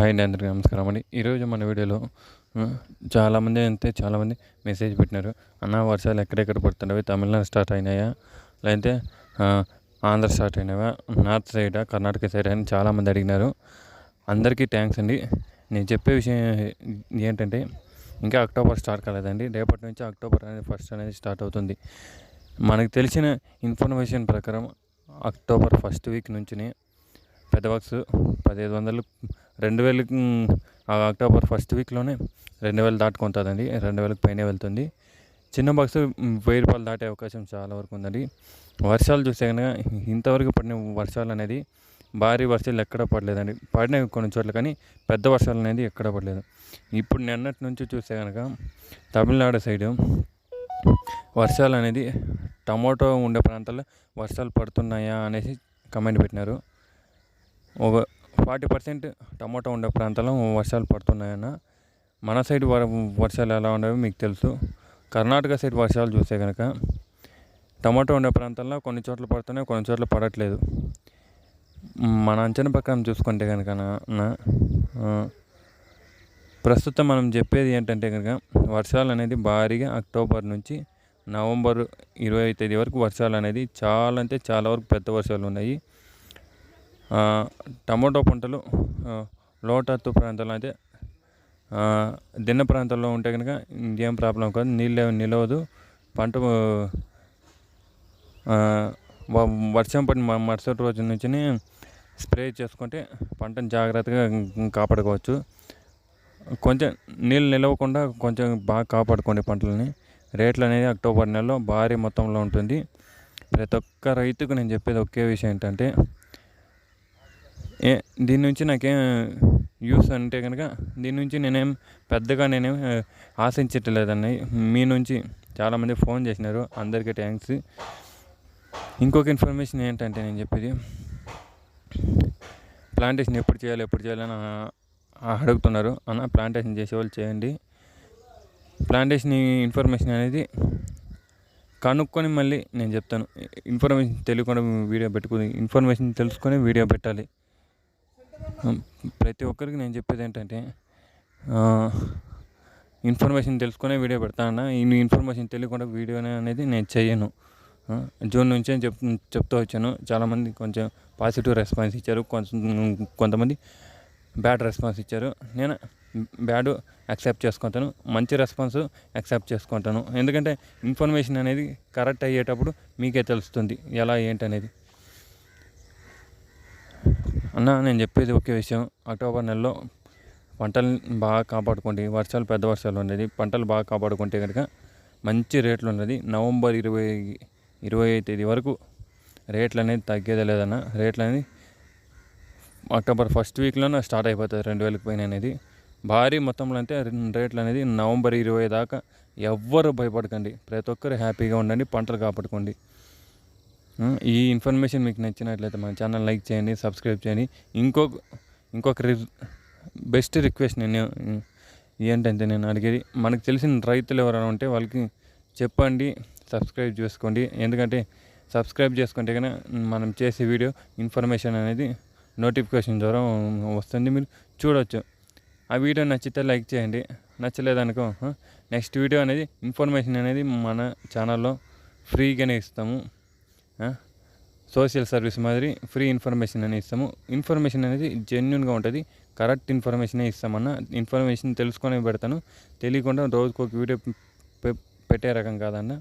Hi అండి అందరికీ నమస్కారం అండి. ఈరోజు మన వీడియోలో చాలామంది అంతే చాలామంది మెసేజ్ పెట్టినారు. అన్న వర్షాలు ఎక్కడెక్కడ పడుతున్నవి తమిళనాడు స్టార్ట్ అయినాయా? లేదంటే ఆంధ్ర స్టార్ట్ అయినావా నార్త్ సైడా కర్ణాటక సైడ్ అని చాలామంది అడిగినారు. అందరికీ థ్యాంక్స్ అండి. నేను చెప్పే విషయం ఏంటంటే ఇంకా అక్టోబర్ స్టార్ట్ కాలేదండి. రేపటి నుంచి అక్టోబర్ అనేది ఫస్ట్ అనేది స్టార్ట్ అవుతుంది. మనకు తెలిసిన ఇన్ఫర్మేషన్ ప్రకారం అక్టోబర్ ఫస్ట్ వీక్ నుంచినే పెద్ద బాక్స్ పదిహేను వందలు రెండు వేలు అక్టోబర్ ఫస్ట్ వీక్లోనే రెండు వేలు దాటుకుంటుందండి రెండు వేలకు పైనే వెళ్తుంది. చిన్న బాక్స్ వెయ్యి రూపాయలు దాటే అవకాశం చాలా వరకు ఉందండి. వర్షాలు చూస్తే కనుక ఇంతవరకు పడిన వర్షాలు అనేది భారీ వర్షాలు ఎక్కడ పడలేదండి. పడినవి కొన్ని చోట్ల కానీ పెద్ద వర్షాలు అనేది ఎక్కడ పడలేదు. ఇప్పుడు నిన్నటి నుంచి చూస్తే కనుక తమిళనాడు సైడు వర్షాలు అనేది టమోటో ఉండే ప్రాంతాల్లో వర్షాలు పడుతున్నాయా అనేసి కమెంట్ పెట్టినారు. ఒక ఫార్టీ పర్సెంట్ టమోటా ఉండే ప్రాంతంలో వర్షాలు పడుతున్నాయన్న. మన సైడ్ వర వర్షాలు ఎలా ఉండవో మీకు తెలుసు. కర్ణాటక సైడ్ వర్షాలు చూస్తే కనుక టమాటో ఉండే ప్రాంతాల్లో కొన్ని చోట్ల పడుతున్నాయి కొన్ని చోట్ల పడట్లేదు. మన అంచనా ప్రకారం చూసుకుంటే కనుక నా- ప్రస్తుతం మనం చెప్పేది ఏంటంటే కనుక వర్షాలు అనేది భారీగా అక్టోబర్ నుంచి నవంబర్ ఇరవై తేదీ వరకు వర్షాలు అనేది చాలా అంటే చాలా వరకు పెద్ద వర్షాలు ఉన్నాయి. టమోటో పంటలు లోటత్తు లోతట్టు ప్రాంతాల్లో అయితే దిన్న ప్రాంతాల్లో ఉంటే కనుక ఇంకేం ప్రాబ్లం కాదు. నీళ్ళు నిలవదు. పంట వర్షం పడిన మరుసటి రోజు నుంచి స్ప్రే చేసుకుంటే పంటను జాగ్రత్తగా కాపాడుకోవచ్చు. కొంచెం నీళ్ళు నిలవకుండా కొంచెం బాగా కాపాడుకోండి పంటలని. రేట్లు అనేది అక్టోబర్ నెలలో భారీ మొత్తంలో ఉంటుంది. ప్రతి ఒక్క రైతుకు నేను చెప్పేది ఒకే విషయం ఏంటంటే ఏ దీని నుంచి నాకేం యూస్ అంటే కనుక దీని నుంచి నేనేం పెద్దగా నేనేం ఆశించట్లేదండి. మీ నుంచి చాలామంది ఫోన్ చేసినారు అందరికీ థ్యాంక్స్ ఇంకొక ఇన్ఫర్మేషన్ ఏంటంటే నేను చెప్పేది ప్లాంటేషన్ ఎప్పుడు చేయాలి ఎప్పుడు చేయాలని అడుగుతున్నారు. అన్న ప్లాంటేషన్ చేసేవాళ్ళు చేయండి. ప్లాంటేషన్ ఇన్ఫర్మేషన్ అనేది కనుక్కొని మళ్ళీ నేను చెప్తాను. ఇన్ఫర్మేషన్ తెలియకుండా వీడియో పెట్టుకుని ఇన్ఫర్మేషన్ తెలుసుకొని వీడియో పెట్టాలి. ప్రతి ఒక్కరికి నేను చెప్పేది ఏంటంటే ఇన్ఫర్మేషన్ తెలుసుకునే వీడియో పెడతానన్నా ఈ ఇన్ఫర్మేషన్ తెలియకుండా వీడియో అనేది నేను చేయను. జూన్ నుంచే చెప్ చెప్తూ వచ్చాను. చాలామంది కొంచెం పాజిటివ్ రెస్పాన్స్ ఇచ్చారు. కొంచెం కొంతమంది బ్యాడ్ రెస్పాన్స్ ఇచ్చారు. నేను బ్యాడ్ యాక్సెప్ట్ చేసుకుంటాను. మంచి రెస్పాన్స్ యాక్సెప్ట్ చేసుకుంటాను. ఎందుకంటే ఇన్ఫర్మేషన్ అనేది కరెక్ట్ అయ్యేటప్పుడు మీకే తెలుస్తుంది ఎలా ఏంటనేది. అన్న నేను చెప్పేది ఒకే విషయం. అక్టోబర్ నెలలో పంటలు బాగా కాపాడుకోండి. వర్షాలు పెద్ద వర్షాలు ఉండేది. పంటలు బాగా కాపాడుకుంటే కనుక మంచి రేట్లు ఉన్నది. నవంబర్ ఇరవై ఇరవై తేదీ వరకు రేట్లు అనేది తగ్గేదే లేదన్న. రేట్లు అనేది అక్టోబర్ ఫస్ట్ వీక్లోనే స్టార్ట్ అయిపోతుంది రెండు వేలకు పైన అనేది. భారీ మొత్తంలో అంటే రేట్లు అనేది నవంబర్ ఇరవై దాకా ఎవ్వరు భయపడకండి. ప్రతి ఒక్కరు హ్యాపీగా ఉండండి పంటలు కాపాడుకోండి. ఈ ఇన్ఫర్మేషన్ మీకు నచ్చినట్లయితే మన ఛానల్ లైక్ చేయండి సబ్స్క్రైబ్ చేయండి. ఇంకొక ఇంకొక రి బెస్ట్ రిక్వెస్ట్ నేను ఏంటంటే నేను అడిగేది మనకు తెలిసిన రైతులు ఎవరైనా ఉంటే వాళ్ళకి చెప్పండి సబ్స్క్రైబ్ చేసుకోండి. ఎందుకంటే సబ్స్క్రైబ్ చేసుకుంటే కనుక మనం చేసే వీడియో ఇన్ఫర్మేషన్ అనేది నోటిఫికేషన్ ద్వారా వస్తుంది. మీరు చూడవచ్చు ఆ వీడియో నచ్చితే లైక్ చేయండి. నచ్చలేదనుకో నెక్స్ట్ వీడియో అనేది ఇన్ఫర్మేషన్ అనేది మన ఛానల్లో ఫ్రీగానే ఇస్తాము. సోషల్ సర్వీస్ మాదిరి ఫ్రీ ఇన్ఫర్మేషన్ అనేది ఇస్తాము. ఇన్ఫర్మేషన్ అనేది జెన్యున్గా ఉంటుంది. కరెక్ట్ ఇన్ఫర్మేషనే ఇస్తామన్న ఇన్ఫర్మేషన్ తెలుసుకొని పెడతాను. తెలియకుండా రోజుకు ఒక వీడియో పె- పెట్టే రకం కాదన్న.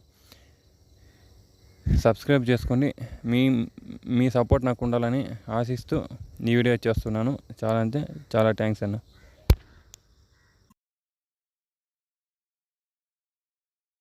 సబ్స్క్రైబ్ చేసుకోండి. మీ మీ సపోర్ట్ నాకు ఉండాలని ఆశిస్తూ ఈ వీడియో చేస్తున్నాను. చాలా అంటే చాలా థ్యాంక్స్ అన్న.